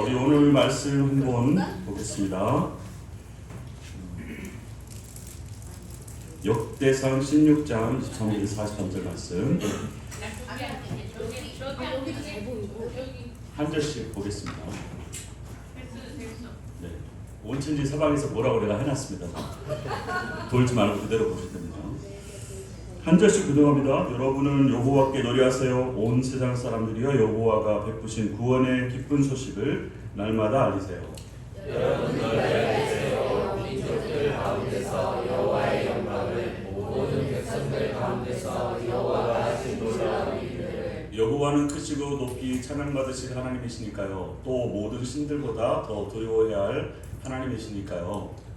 우리 오늘 말씀 한번 보겠습니다. 역대상 16장 23절 43절 말씀 한 절씩 보겠습니다. 네. 온천지 서방에서 뭐라고 내가 해놨습니다. 돌지 말고 그대로 보셔야 됩니다. 한 절씩 교동합니다. 여러분은 여호와께 노래하세요. 온 세상 사람들이여 여호와가 베푸신 구원의 기쁜 소식을 날마다 알리세요. 여호와는 크시고 높이 찬양받으실 하나님이시니까요. 또 모든 신들보다 더 두려워해야 할 하나님이시니까요.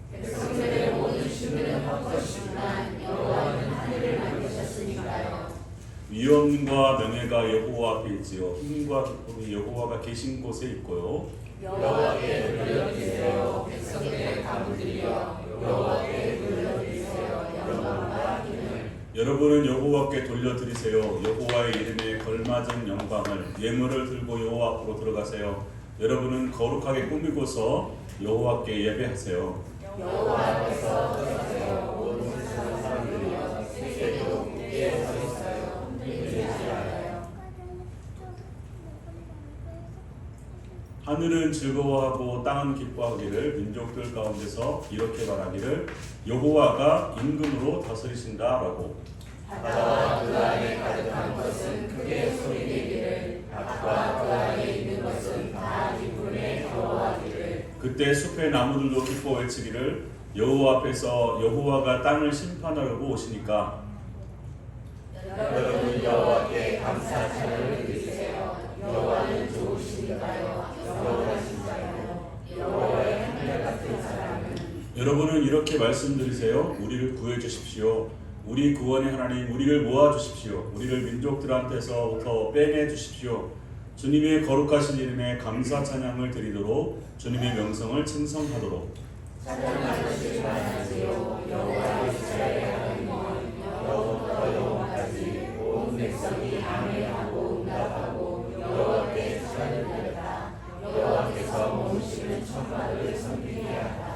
위엄과 명예가 여호와 앞에 있지요. 힘과 기쁨이 여호와가 계신 곳에 있고요. 여러분은 여호와께 돌려드리세요. 여호와의 이름에 걸맞은 영광을 예물을 들고 여호와 앞으로 들어가세요. 여러분은 거룩하게 꾸미고서 여호와께 예배하세요. 하늘은 즐거워하고 땅은 기뻐하기를 민족들 가운데서 이렇게 말하기를 여호와가 임금으로 다스리신다라고. 그때 숲의 나무들도 기뻐 외치기를 여호와 앞에서 여호와가 땅을 심판하려고 오시니까. 여러분 여호와께 감사 찬양을 드리세요. 여호와는 좋으시니까요. 영원하신가요? 여호와의 한결 같은 사랑은 여러분은 이렇게 말씀드리세요. 우리를 구해 주십시오. 우리 구원의 하나님, 우리를 모아 주십시오. 우리를 민족들한테서부터 빼내 주십시오. 주님의 거룩하신 이름에 감사 찬양을 드리도록 주님의 시간을 드렸다. 여호와께서 몸시는 천마를 섬기게 하다.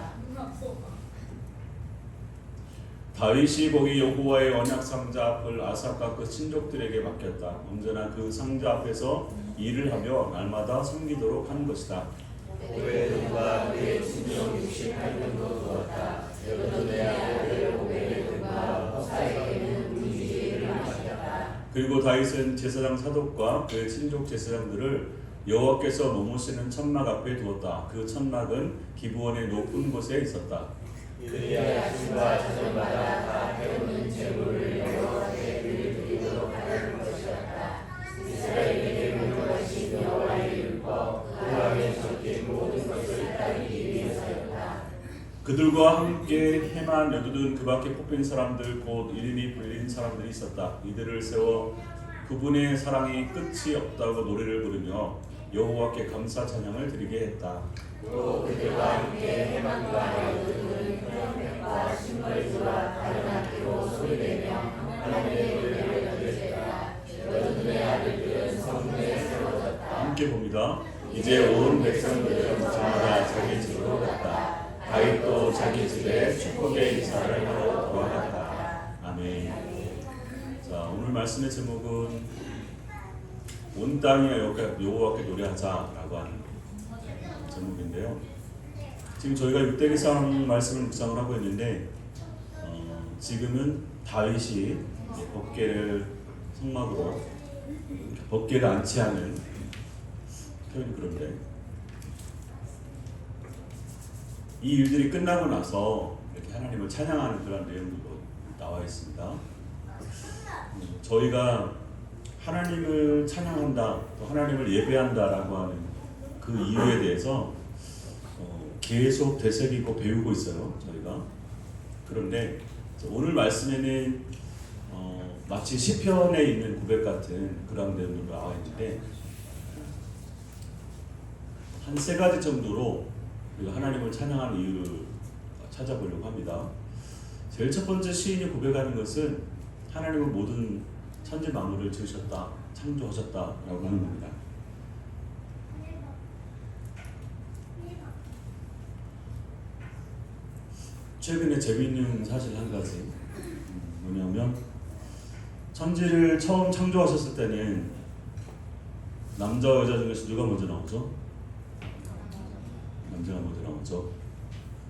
다윗이 거기 여호와의 언약 상자 앞을 아삽과 그 친족들에게 맡겼다. 언제나 그 상자 앞에서 일을 하며 날마다 섬기도록 하는 것이다. 눈과 그의 친정 68년도 두었다. 여전의 아들 오베의 눈과 호사에게는 문지기를 맡겼다. 그리고 다윗은 제사장 사독과 그의 친족 제사장들을 여호와께서 머무시는 천막 앞에 두었다. 그 천막은 기부원의 높은 곳에 있었다. 그의 아침과 저녁마다 다 배우는 제물을 여호와께 드리도록 하는 것이었다. 이스라엘에게 명령하신 여호와의 율법 그 안에 적힌 모든 것을 따르기 위해서였다. 그들과 함께 해만 여두둔 그 밖에 뽑힌 사람들 곧 이름이 불린 사람들이 있었다. 이들을 세워 그분의 사랑이 끝이 없다고 노래를 부르며 여호와께 감사 찬양을 드리게 했다. 또 그들과 함께 해만과 여두는 크롬백과 신벌주와 다른 악기로 소리내며 하나님의 노래를 드렸다. 여두의 아들들은 성문에 세워졌다. 함께 봅니다. 이제 온 백성들은 저마다 자기 집으로 갔다. 다윗도 자기 집에 축복의 인사를 하러 돌아갔다. 아멘. 자 오늘 말씀의 제목은 온 땅이 여호와께 노래하자라고 하는 제목인데요. 지금 저희가 육대기상 말씀을 묵상을 하고 있는데 어, 지금은 다윗이 법궤를 성막으로 법궤를 안치하는 표현이 그런데 이 일들이 끝나고 나서 이렇게 하나님을 찬양하는 그런 내용도 나와 있습니다. 음, 저희가 하나님을 찬양한다, 또 하나님을 예배한다라고 하는 그 이유에 대해서 어, 계속 되새기고 배우고 있어요. 저희가 그런데 오늘 말씀에는 어, 마치 시편에 있는 고백 같은 그런 내용으로 나와 있는데 한 세 가지 정도로 우리가 하나님을 찬양하는 이유를 찾아보려고 합니다. 제일 첫 번째 시인이 고백하는 것은 하나님은 모든 천지 만물을 지으셨다, 창조하셨다라고 하는 겁니다. 최근에 재미있는 사실 한 가지 음, 뭐냐면 천지를 처음 창조하셨을 때는 남자 여자 중에서 누가 먼저 나오죠? 남자가 먼저 나오죠.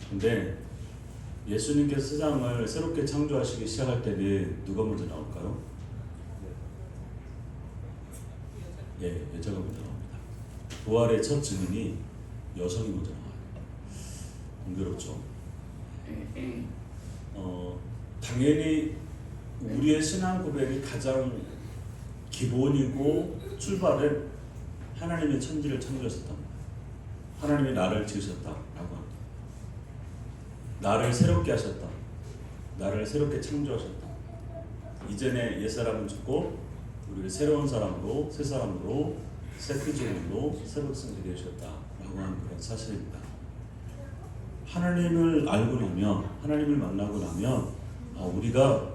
근데 예수님께서 세상을 새롭게 창조하시기 시작할 때는 누가 먼저 나올까요? 예, 여자가 먼저 나옵니다. 부활의 첫 증인이 여성이 먼저 나와요. 공교롭죠. 어, 당연히 우리의 신앙 고백이 가장 기본이고 출발은 하나님의 천지를 창조하셨다. 하나님이 나를 지으셨다라고 합니다. 나를 새롭게 하셨다. 나를 새롭게 창조하셨다. 이전에 옛 사람은 죽고 우리를 새로운 사람으로 새 사람으로 새 피조물로 새롭게 성되게 하셨다라고 하는 그런 사실입니다. 하나님을 알고 나면 하나님을 만나고 나면 아, 우리가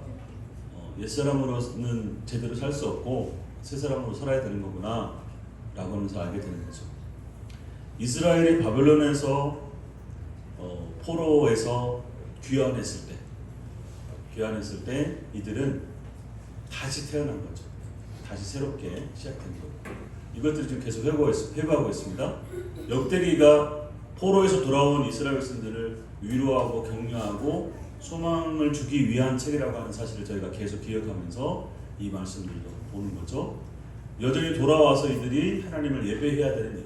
어, 옛 사람으로는 제대로 살 수 없고 새 사람으로 살아야 되는 거구나 라고 하면서 알게 되는 거죠. 이스라엘이 바벨론에서 어, 포로에서 귀환했을 때 귀환했을 때 이들은 다시 태어난 거죠. 다시 새롭게 시작된 거예요. 이것들을 지금 계속 회고했- 회고하고 있습니다. 역대기가 포로에서 돌아온 이스라엘 백성들을 위로하고 격려하고 소망을 주기 위한 책이라고 하는 사실을 저희가 계속 기억하면서 이 말씀들도 보는 거죠. 여전히 돌아와서 이들이 하나님을 예배해야 되는 이유,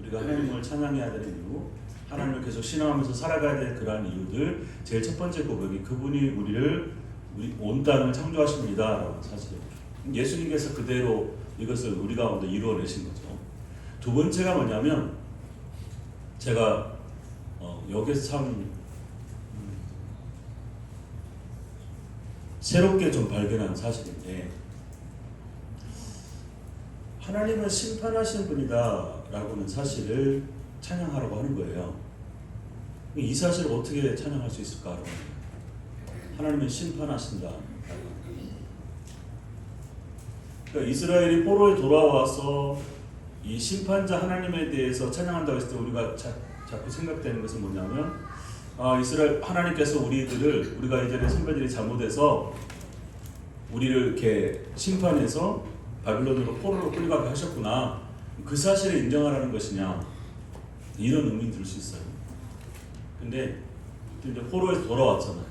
우리가 하나님을 찬양해야 되는 이유, 하나님을 계속 신앙하면서 살아가야 될 그러한 이유들 제일 첫 번째 고백이 그분이 우리를 우리 온 땅을 창조하십니다라는 사실이에요. 예수님께서 그대로 이것을 우리 가운데 이루어내신 거죠. 두 번째가 뭐냐면 제가 어, 여기서 참 음, 새롭게 좀 발견한 사실인데 하나님은 심판하시는 분이다라고는 사실을 찬양하라고 하는 거예요. 이 사실을 어떻게 찬양할 수 있을까? 하나님은 심판하신다. 그러니까 이스라엘이 포로에 돌아와서 이 심판자 하나님에 대해서 찬양한다고 했을 때 우리가 자, 자꾸 생각되는 것은 뭐냐면 아, 이스라엘 하나님께서 우리들을 우리가 이전에 선배들이 잘못해서 우리를 이렇게 심판해서 바빌론으로 포로로 끌려가게 하셨구나. 그 사실을 인정하라는 것이냐 이런 의문이 들수 있어요. 근데 이제 포로에서 돌아왔잖아요.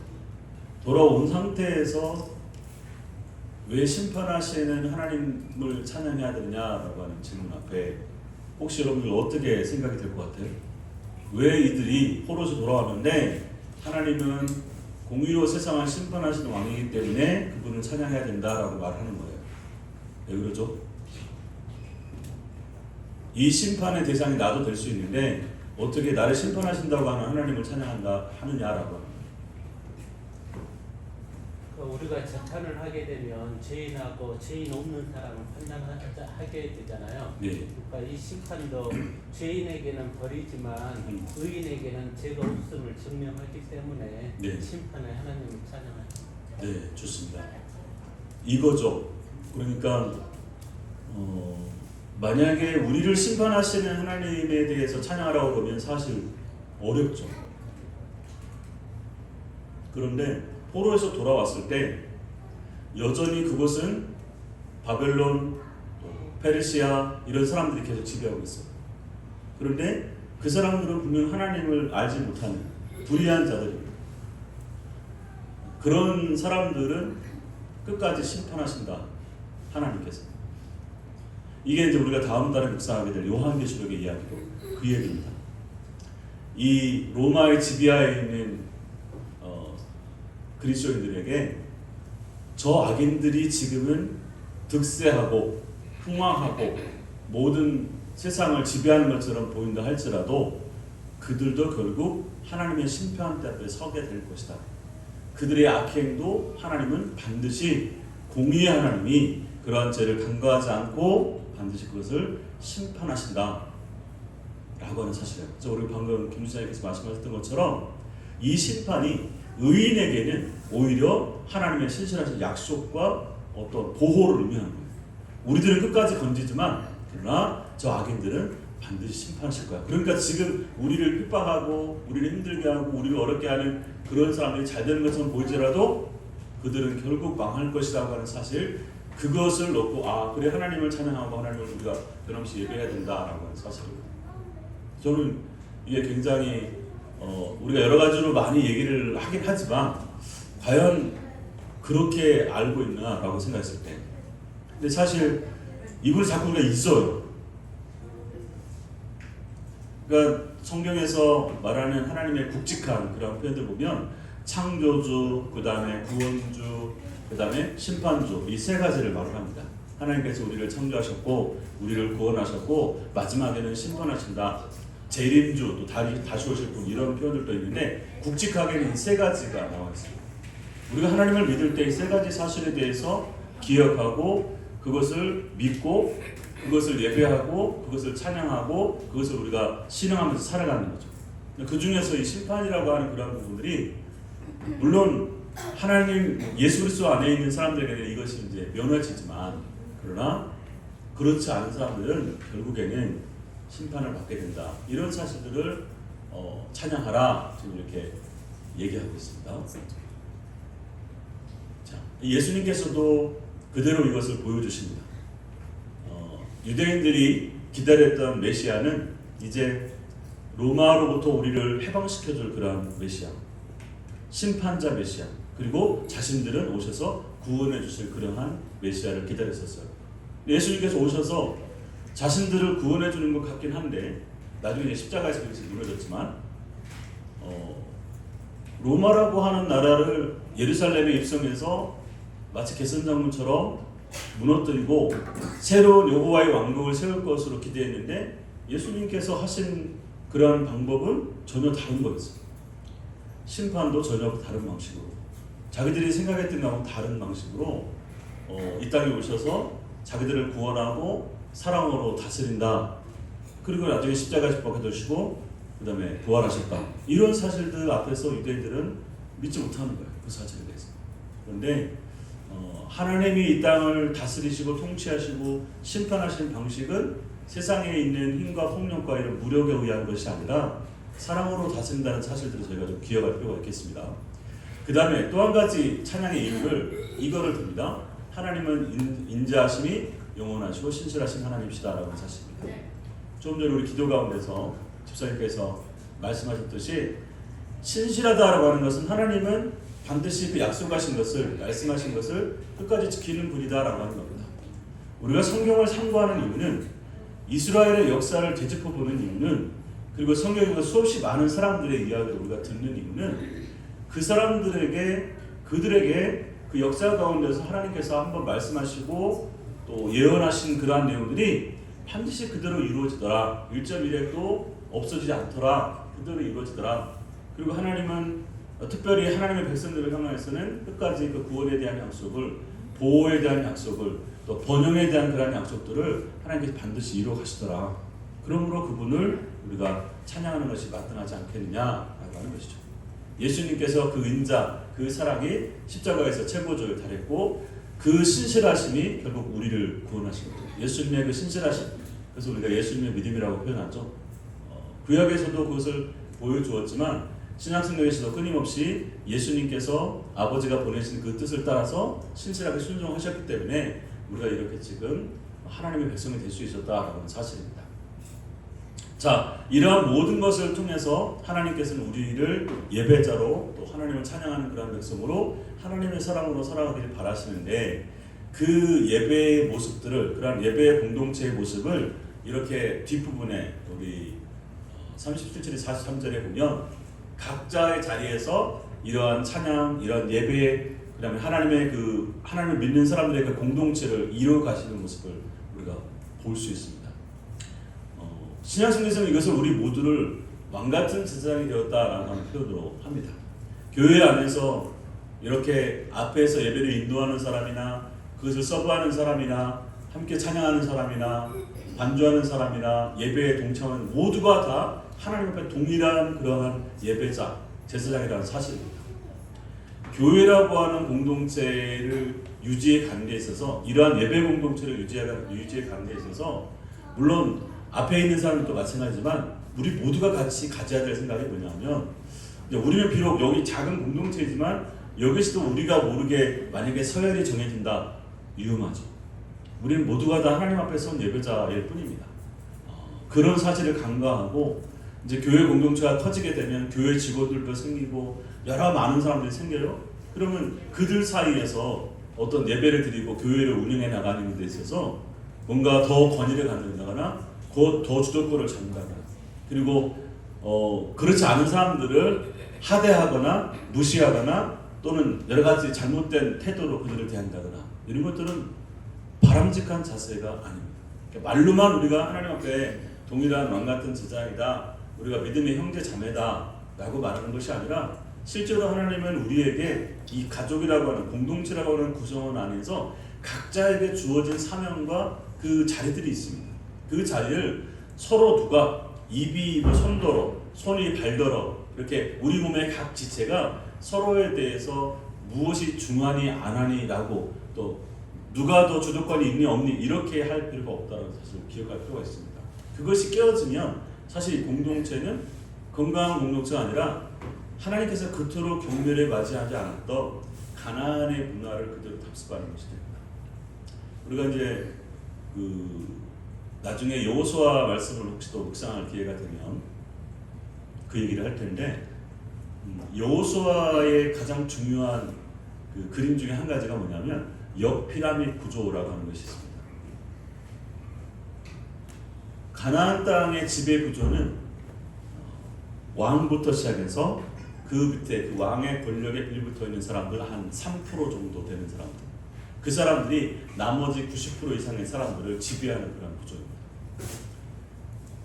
돌아온 상태에서 왜 심판하시는 하나님을 찬양해야 되느냐라고 하는 질문 앞에 혹시 여러분들 어떻게 생각이 될 것 같아요? 왜 이들이 포로에서 돌아왔는데 하나님은 공의로 세상을 심판하시는 왕이기 때문에 그분을 찬양해야 된다라고 말하는 거예요. 왜 그러죠? 이 심판의 대상이 나도 될 수 있는데 어떻게 나를 심판하신다고 하는 하나님을 찬양한다 하느냐라고 우리가 재판을 하게 되면 죄인하고 죄인 없는 사람을 판단하게 되잖아요. 네. 그러니까 이 심판도 죄인에게는 벌이지만 음. 의인에게는 죄가 없음을 증명하기 때문에 네. 심판에 하나님을 찬양하죠. 네, 좋습니다. 이거죠. 그러니까 어, 만약에 우리를 심판하시는 하나님에 대해서 찬양하라고 그러면 사실 어렵죠. 그런데 포로에서 돌아왔을 때 여전히 그곳은 바벨론, 또 페르시아 이런 사람들이 계속 지배하고 있어요. 그런데 그 사람들은 분명 하나님을 알지 못하는 불의한 자들입니다. 그런 사람들은 끝까지 심판하신다. 하나님께서. 이게 이제 우리가 다음 달에 묵상하게 될 요한계시록의 이야기도 그 얘기입니다. 이 로마의 지비아에 있는 어, 그리스도인들에게 저 악인들이 지금은 득세하고 흥왕하고 모든 세상을 지배하는 것처럼 보인다 할지라도 그들도 결국 하나님의 심판대 앞에 서게 될 것이다. 그들의 악행도 하나님은 반드시 공의의 하나님이 그러한 죄를 간과하지 않고 반드시 그것을 심판하신다. 라고 하는 사실이에요. 그래서 우리 방금 김수장님께서 말씀하셨던 것처럼 이 심판이 의인에게는 오히려 하나님의 신실하신 약속과 어떤 보호를 의미하는 거예요. 우리들은 끝까지 건지지만 그러나 저 악인들은 반드시 심판하실 거야. 그러니까 지금 우리를 핍박하고 우리를 힘들게 하고 우리를 어렵게 하는 그런 사람들이 잘 되는 것처럼 보이더라도 그들은 결국 망할 것이라고 하는 사실 그것을 놓고 아 그래 하나님을 찬양하고 하나님을 우리가 변함없이 예배해야 된다라고 하는 사실입니다. 저는 이게 굉장히 어, 우리가 여러 가지로 많이 얘기를 하긴 하지만 과연 그렇게 알고 있나라고 생각했을 때 근데 사실 이분이 자꾸 있어요. 그러니까 성경에서 말하는 하나님의 굵직한 그런 표현들 보면 창조주, 그 다음에 구원주, 그 다음에 심판주 이 세 가지를 말을 합니다. 하나님께서 우리를 창조하셨고 우리를 구원하셨고 마지막에는 심판하신다. 재림주 또 다시, 다시 오실 분 이런 표현들도 있는데 굵직하게는 이 세 가지가 나와 있습니다. 우리가 하나님을 믿을 때 이 세 가지 사실에 대해서 기억하고 그것을 믿고 그것을 예배하고 그것을 찬양하고 그것을 우리가 신앙하면서 살아가는 거죠. 그 중에서 이 심판이라고 하는 그런 부분들이 물론 하나님 예수 그리스도 안에 있는 사람들에게는 이것이 이제 면허지지만 그러나 그렇지 않은 사람들은 결국에는 심판을 받게 된다. 이런 사실들을 어, 찬양하라 지금 이렇게 얘기하고 있습니다. 자, 예수님께서도 그대로 이것을 보여주십니다. 어, 유대인들이 기다렸던 메시아는 이제 로마로부터 우리를 해방시켜줄 그런 메시아, 심판자 메시아, 그리고 자신들은 오셔서 구원해 주실 그러한 메시아를 기다렸었어요. 예수님께서 오셔서 자신들을 구원해 주는 것 같긴 한데 나중에 십자가에서 그것이 이루어졌지만 어, 로마라고 하는 나라를 예루살렘에 입성해서 마치 개선장군처럼 무너뜨리고 새로운 여호와의 왕국을 세울 것으로 기대했는데 예수님께서 하신 그런 방법은 전혀 다른 거였어요. 심판도 전혀 다른 방식으로 자기들이 생각했던 것하고 다른 방식으로 어, 이 땅에 오셔서 자기들을 구원하고 사랑으로 다스린다. 그리고 나중에 십자가 집박해 두시고 그 다음에 부활하셨다. 이런 사실들 앞에서 유대인들은 믿지 못하는 거예요. 그 사실에 대해서. 그런데 어, 하나님이 이 땅을 다스리시고 통치하시고 심판하시는 방식은 세상에 있는 힘과 폭력과 이런 무력에 의한 것이 아니라 사랑으로 다스린다는 사실들을 저희가 좀 기억할 필요가 있겠습니다. 그 다음에 또 한 가지 찬양의 이유를 이거를 듭니다. 하나님은 인, 인자하심이 영원하시고 신실하신 하나님이시다라는 사실입니다. 좀 전에 우리 기도 가운데서 집사님께서 말씀하셨듯이 신실하다라고 하는 것은 하나님은 반드시 그 약속하신 것을 말씀하신 것을 끝까지 지키는 분이다라고 하는 겁니다. 우리가 성경을 참고하는 이유는 이스라엘의 역사를 되짚어 보는 이유는 그리고 성경에서 수없이 많은 사람들의 이야기를 우리가 듣는 이유는 그 사람들에게 그들에게 그 역사 가운데서 하나님께서 한번 말씀하시고 또 예언하신 그러한 내용들이 반드시 그대로 이루어지더라. 1.1핵도 없어지지 않더라. 그대로 이루어지더라. 그리고 하나님은 특별히 하나님의 백성들을 향하여서는 끝까지 그 구원에 대한 약속을 보호에 대한 약속을 또 번영에 대한 그러한 약속들을 하나님께서 반드시 이루어 가시더라. 그러므로 그분을 우리가 찬양하는 것이 마땅하지 않겠느냐라고 하는 것이죠. 예수님께서 그 인자, 그 사랑이 십자가에서 최고조에 달했고 그 신실하심이 결국 우리를 구원하신 거죠. 예수님의 그 신실하심. 그래서 우리가 예수님의 믿음이라고 표현하죠. 어, 구약에서도 그것을 보여주었지만 신약성경에서도 끊임없이 예수님께서 아버지가 보내신 그 뜻을 따라서 신실하게 순종하셨기 때문에 우리가 이렇게 지금 하나님의 백성이 될 수 있었다라는 사실입니다. 자, 이러한 모든 것을 통해서 하나님께서는 우리를 예배자로 또 하나님을 찬양하는 그런 백성으로 하나님의 사랑으로 살아가기를 바라시는데 그 예배의 모습들을 그런 예배의 공동체의 모습을 이렇게 뒷부분에 우리 37절에 43절에 보면 각자의 자리에서 이러한 찬양, 이러한 예배, 그다음에 하나님의 그 하나님을 믿는 사람들의 그 공동체를 이루어 가시는 모습을 우리가 볼 수 있습니다. 어, 신약 성경에서는 이것을 우리 모두를 왕 같은 제사장이 되었다라는 표현으로 합니다. 교회 안에서 이렇게 앞에서 예배를 인도하는 사람이나 그것을 서브하는 사람이나 함께 찬양하는 사람이나 반주하는 사람이나 예배에 동참하는 모두가 다 하나님 앞에 동일한 그러한 예배자, 제사장이라는 사실입니다. 교회라고 하는 공동체를 가는 데 있어서 이러한 예배 공동체를 가는 데 있어서 물론 앞에 있는 사람도 마찬가지지만 우리 모두가 같이 가져야 될 생각이 뭐냐면 우리는 비록 여기 작은 공동체이지만 여기서도 우리가 모르게 만약에 서열이 정해진다 위험하죠. 우리는 모두가 다 하나님 앞에 선 예배자일 뿐입니다. 어, 그런 사실을 간과하고 이제 교회 공동체가 커지게 되면 교회 직원들도 생기고 여러 많은 사람들이 생겨요. 그러면 그들 사이에서 어떤 예배를 드리고 교회를 운영해 나가는 데 있어서 뭔가 더 권위를 갖는다거나 곧 더 주도권을 잡는다거나 그리고 어, 그렇지 않은 사람들을 하대하거나 무시하거나 또는 여러 가지 잘못된 태도로 그들을 대한다거나 이런 것들은 바람직한 자세가 아닙니다. 그러니까 말로만 우리가 하나님 앞에 동일한 왕 같은 제자이다, 우리가 믿음의 형제 자매다라고 말하는 것이 아니라 실제로 하나님은 우리에게 이 가족이라고 하는 공동체라고 하는 구성원 안에서 각자에게 주어진 사명과 그 자리들이 있습니다. 그 자리를 서로 누가 입이 뭐 손더러, 손이 발더러 이렇게 우리 몸의 각 지체가 서로에 대해서 무엇이 중하니 안 하니라고 또 누가 더 주도권이 있니 없니 이렇게 할 필요가 없다는 사실을 기억할 필요가 있습니다. 그것이 깨어지면 사실 이 공동체는 건강한 공동체가 아니라 하나님께서 그토록 경멸에 맞이하지 않았던 가나안의 문화를 그대로 답습하는 것이 됩니다. 우리가 이제 그 나중에 여호수아 말씀을 혹시 또 묵상할 기회가 되면 그 얘기를 할 텐데 음, 여호수아의 가장 중요한 그 그림 중에 한 가지가 뭐냐면 역피라밋 구조라고 하는 것이 있습니다. 가나안 땅의 지배 구조는 왕부터 시작해서 그 밑에 그 왕의 권력에 빌붙어 있는 사람들 한 3% 정도 되는 사람들 그 사람들이 나머지 90% 이상의 사람들을 지배하는 그런 구조입니다.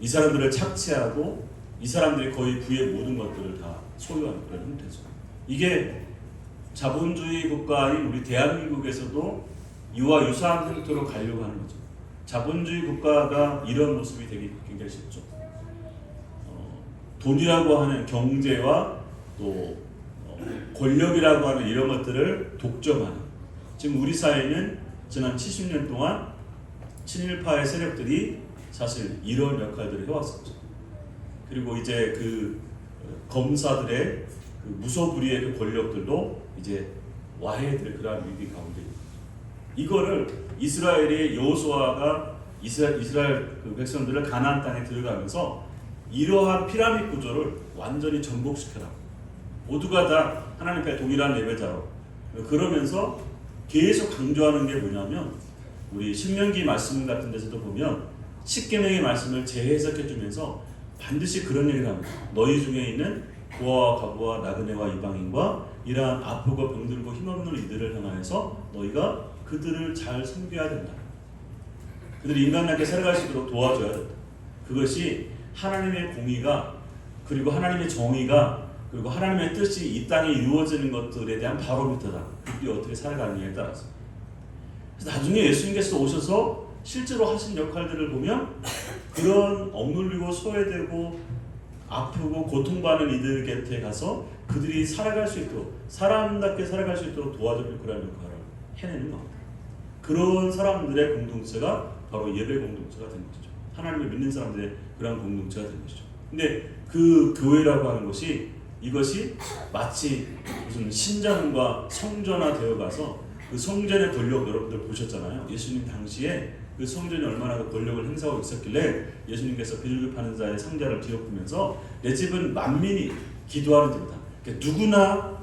이 사람들을 착취하고 이 사람들이 거의 부의 모든 것들을 다 소유하는 그런 형태죠. 이게 자본주의 국가인 우리 대한민국에서도 이와 유사한 형태로 가려고 하는 거죠. 자본주의 국가가 이런 모습이 되기 굉장히 쉽죠. 어, 돈이라고 하는 경제와 또 어, 권력이라고 하는 이런 것들을 독점하는 지금 우리 사회는 지난 70년 동안 친일파의 세력들이 사실 이런 역할들을 해왔었죠. 그리고 이제 그 어, 검사들의 그 무소불위의 그 권력들도 이제 와해될 그러한 위기 가운데. 이거를 이스라엘의 여호수아가 이스라엘, 이스라엘 그 백성들을 가나안 땅에 들어가면서 이러한 피라밋 구조를 완전히 전복시켜라. 모두가 다 하나님 앞에 동일한 예배자로 그러면서 계속 강조하는 게 뭐냐면 우리 신명기 말씀 같은 데서도 보면 십계명의 말씀을 재해석해 주면서 반드시 그런 얘기를 합니다. 너희 중에 있는 고아와 과부와 나그네와 이방인과 이러한 아프고 병들고 힘없는 이들을 향하여서 너희가 그들을 잘 섬겨야 된다. 그들이 인간답게 살아갈 수 있도록 도와줘야 된다. 그것이 하나님의 공의가 그리고 하나님의 정의가 그리고 하나님의 뜻이 이 땅에 이루어지는 것들에 대한 바로미터다. 그들이 어떻게 살아가느냐에 따라서. 나중에 예수님께서 오셔서 실제로 하신 역할들을 보면 그런 억눌리고 소외되고 아프고 고통받는 이들 곁에 가서 그들이 살아갈 수 있도록 사람답게 살아갈 수 있도록 도와줄 그런 역할을 해내는 겁니다. 그런 사람들의 공동체가 바로 예배 공동체가 된 것이죠. 하나님을 믿는 사람들의 그런 공동체가 된 것이죠. 근데 그 교회라고 하는 것이 이것이 마치 무슨 신장과 성전화 되어 가서 그 성전의 권력 여러분들 보셨잖아요. 예수님 당시에 그 성전이 얼마나 그 권력을 행사하고 있었길래 예수님께서 비둘기 파는 자의 상자를 뒤엎으면서 내 집은 만민이 기도하는 집이다. 그러니까 누구나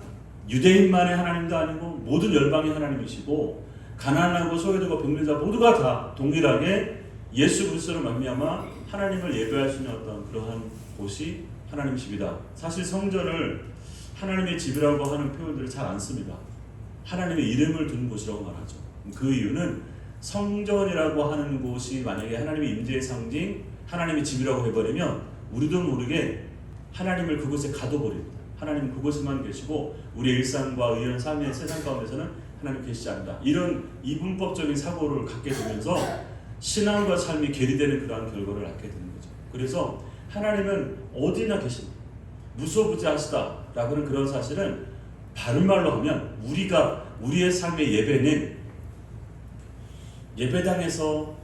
유대인만의 하나님도 아니고 모든 열방의 하나님이시고 가난하고 소외되고 병든 자 모두가 다 동일하게 예수 그리스도를 말미암아 하나님을 예배할 수 있는 어떤 그러한 곳이 하나님 집이다. 사실 성전을 하나님의 집이라고 하는 표현들을 잘 안 씁니다. 하나님의 이름을 두는 곳이라고 말하죠. 그 이유는 성전이라고 하는 곳이 만약에 하나님의 임재의 상징, 하나님의 집이라고 해버리면 우리도 모르게 하나님을 그곳에 가둬버립니다. 하나님 그곳에만 계시고 우리의 일상과 의연 삶의 세상 가운데서는 하나님 계시지 않는다. 이런 이분법적인 사고를 갖게 되면서 신앙과 삶이 괴리되는 그러한 결과를 낳게 되는 거죠. 그래서 하나님은 어디나 계십니다. 무소부지하시다라고 하는 그런 사실은 바른 말로 하면 우리가 우리의 삶의 예배는 예배당에서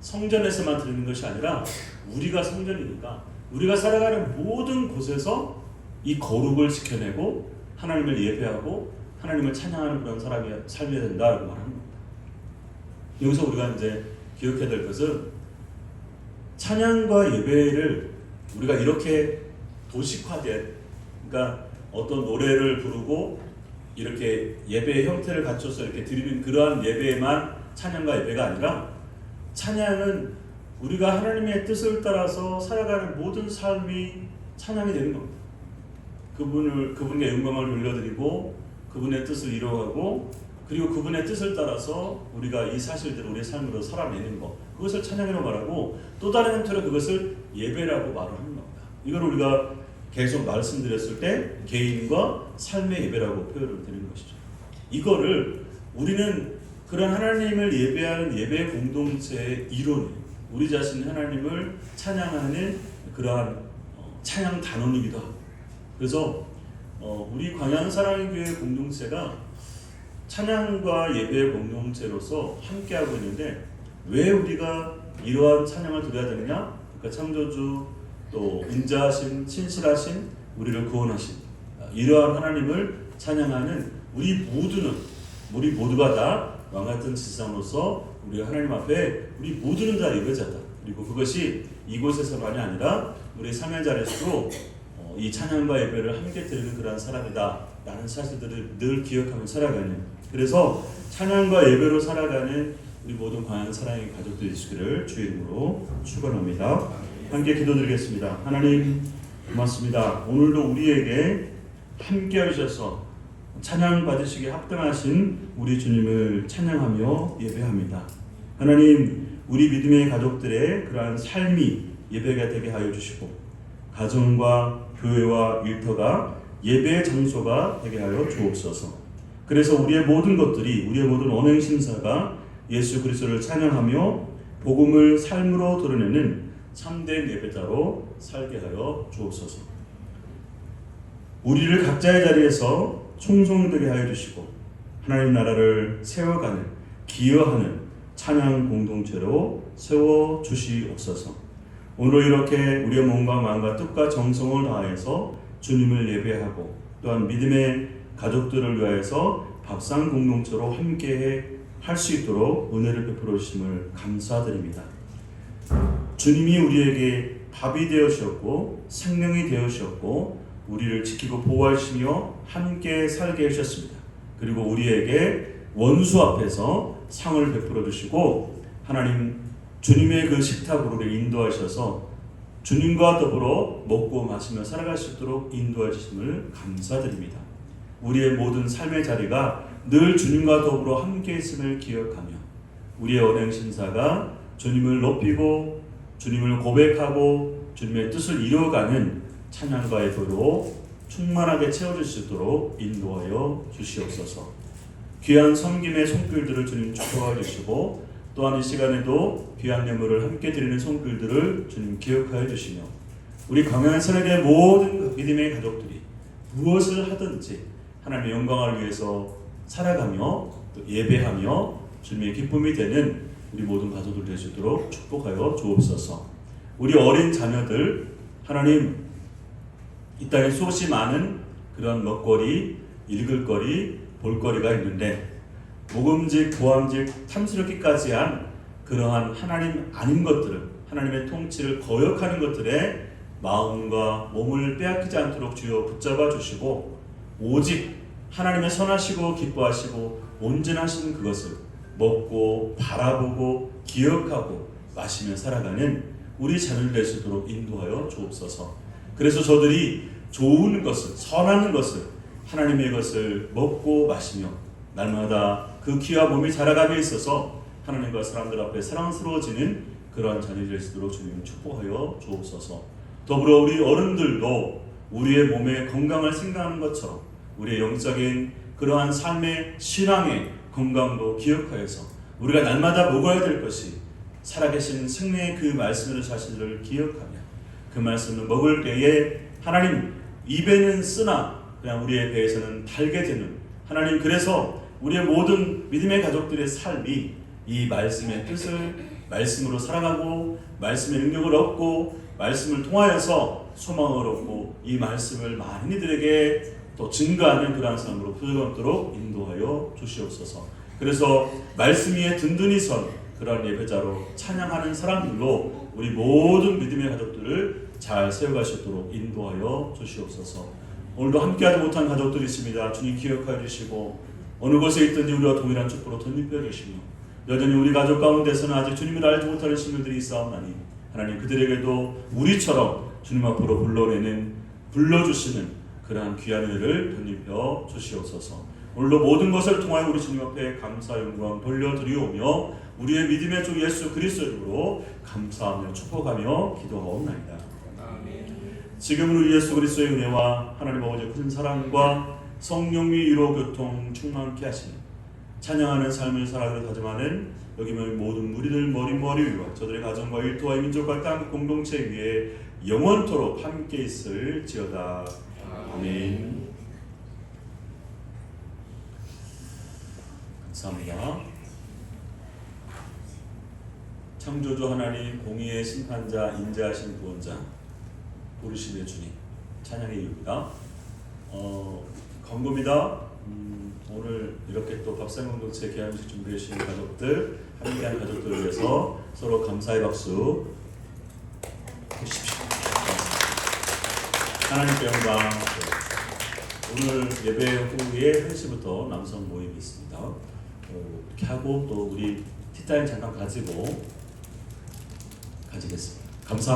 성전에서만 드리는 것이 아니라 우리가 성전이니까 우리가 살아가는 모든 곳에서 이 거룩을 지켜내고 하나님을 예배하고 하나님을 찬양하는 그런 사람이 살려야 된다라고 말하는 겁니다. 여기서 우리가 이제 기억해야 될 것은 찬양과 예배를 우리가 이렇게 도식화된 그러니까 어떤 노래를 부르고 이렇게 예배의 형태를 갖춰서 이렇게 드리는 그러한 예배만 찬양과 예배가 아니라 찬양은 우리가 하나님의 뜻을 따라서 살아가는 모든 삶이 찬양이 되는 겁니다. 그분을 그분의 영광을 돌려드리고 그분의 뜻을 이루어가고 그리고 그분의 뜻을 따라서 우리가 이 사실들을 우리의 삶으로 살아내는 것 그것을 찬양이라고 말하고 또 다른 형태로 그것을 예배라고 말을 하는 겁니다. 이걸 우리가 계속 말씀드렸을 때 개인과 삶의 예배라고 표현을 드리는 것이죠. 이거를 우리는 그런 하나님을 예배하는 예배 공동체의 이론, 우리 자신 하나님을 찬양하는 그러한 어, 찬양 단원이기도 하고, 그래서 어, 우리 광양 사랑의 교회 공동체가 찬양과 예배 공동체로서 함께하고 있는데 왜 우리가 이러한 찬양을 드려야 되느냐? 그러니까 창조주 또 인자하신 친실하신 우리를 구원하신 이러한 하나님을 찬양하는 우리 모두는 우리 모두가 다 왕 같은 지상으로서 우리 하나님 앞에 우리 모두는 다 예배자다. 그리고 그것이 이곳에서만이 아니라 우리 삶의 자리에서도 어, 이 찬양과 예배를 함께 드리는 그러한 사람이다 라는 사실들을 늘 기억하며 살아가는 그래서 찬양과 예배로 살아가는 우리 모든 광양 사랑의 가족들 되시기를 주의 이름으로 축원합니다. 함께 기도드리겠습니다. 하나님 고맙습니다. 오늘도 우리에게 함께 하셔서 찬양 받으시기에 합당하신 우리 주님을 찬양하며 예배합니다. 하나님 우리 믿음의 가족들의 그러한 삶이 예배가 되게 하여 주시고 가정과 교회와 일터가 예배의 장소가 되게 하여 주옵소서. 그래서 우리의 모든 것들이 우리의 모든 언행 심사가 예수 그리스도를 찬양하며 복음을 삶으로 드러내는 참된 예배자로 살게 하여 주옵소서. 우리를 각자의 자리에서 충성되게 하여 주시고 하나님 나라를 세워가는 기여하는 찬양 공동체로 세워 주시옵소서. 오늘 이렇게 우리의 몸과 마음과 뜻과 정성을 다해서 주님을 예배하고 또한 믿음의 가족들을 위하여서 밥상 공동체로 함께 할 수 있도록 은혜를 베풀어 주심을 감사드립니다. 주님이 우리에게 밥이 되어 주셨고 생명이 되어 주셨고 우리를 지키고 보호하시며 함께 살게 하셨습니다. 그리고 우리에게 원수 앞에서 상을 베풀어 주시고 하나님 주님의 그 식탁으로 우리를 인도하셔서 주님과 더불어 먹고 마시며 살아갈 수 있도록 인도해 주심을 감사드립니다. 우리의 모든 삶의 자리가 늘 주님과 더불어 함께 있음을 기억하며 우리의 언행 신사가 주님을 높이고 주님을 고백하고 주님의 뜻을 이루어가는 찬양과 예배로 충만하게 채워줄 수 있도록 인도하여 주시옵소서. 귀한 섬김의 손길들을 주님 축복하여 주시고 또한 이 시간에도 귀한 예물을 함께 드리는 손길들을 주님 기억하여 주시며 우리 강한 선에게 모든 믿음의 가족들이 무엇을 하든지 하나님의 영광을 위해서 살아가며 또 예배하며 주님의 기쁨이 되는 우리 모든 가족들 있도록 축복하여 주옵소서. 우리 어린 자녀들 하나님 이 땅에 수없이 많은 그런 먹거리, 읽을거리, 볼거리가 있는데 모금직, 고함직, 탐스럽기까지 한 그러한 하나님 아닌 것들을 하나님의 통치를 거역하는 것들에 마음과 몸을 빼앗기지 않도록 주여 붙잡아 주시고 오직 하나님의 선하시고 기뻐하시고 온전하신 그것을 먹고 바라보고 기억하고 마시며 살아가는 우리 자녀들 있도록 인도하여 주옵소서. 그래서 저들이 좋은 것을 선한 것을 하나님의 것을 먹고 마시며 날마다 그 키와 몸이 자라감에 있어서 하나님과 사람들 앞에 사랑스러워지는 그러한 자녀들 될수 있도록 주님 축복하여 주옵소서. 더불어 우리 어른들도 우리의 몸의 건강을 생각하는 것처럼 우리의 영적인 그러한 삶의 신앙의 건강도 기억하여서 우리가 날마다 먹어야 될 것이 살아계신 생명의 그 말씀을 사실을 기억하며 그 말씀을 먹을 때에 하나님 입에는 쓰나 그냥 우리의 배에서는 달게 되는 하나님 그래서 우리의 모든 믿음의 가족들의 삶이 이 말씀의 뜻을 말씀으로 살아가고 말씀의 능력을 얻고 말씀을 통하여서 소망을 얻고 이 말씀을 많은 이들에게 또 증거하는 그러한 삶으로 풀어가도록 인도하여 주시옵소서. 그래서 말씀 위에 든든히 선 그러한 예배자로 찬양하는 사람들로 우리 모든 믿음의 가족들을 잘 세워가시도록 인도하여 주시옵소서. 오늘도 함께하지 못한 가족들이 있습니다. 주님 기억하여 주시고 어느 곳에 있든지 우리와 동일한 축복으로 덧입혀 주시며 여전히 우리 가족 가운데서는 아직 주님을 알지 못하는 친구들이 있사옵나니 하나님 그들에게도 우리처럼 주님 앞으로 불러내는 불러주시는 그러한 귀한 은혜를 덧입혀 주시옵소서. 오늘도 모든 것을 통하여 우리 주님 앞에 감사 영광 돌려드리오며 우리의 믿음의 주 예수 그리스도로 감사하며 축복하며 기도하옵나이다. 지금은 우리 예수 그리스도의 은혜와 하나님 아버지의 큰 사랑과 성령의 위로 교통 충만케 하시는 찬양하는 삶을 살아가려 다짐하는 여기 있는 모든 무리들 머리머리 위와 저들의 가정과 일터와 이 민족과 땅 공동체 위에 영원토록 함께 있을 지어다. 아멘. 감사합니다. 창조주 하나님 공의의 심판자 인자하신 구원자 부르심의 주님 찬양의 이유입니다. 어, 광고입니다. 음, 오늘 이렇게 또 밥상 공동체 개항식 준비해 주신 가족들 함께한 가족들을 위해서 서로 감사의 박수 해주십시오. 하나님께 영광. 오늘 예배 후에 1시부터 남성 모임이 있습니다. 어, 이렇게 하고 또 우리 티타임 잠깐 가지고 가지겠습니다. 감사합니다.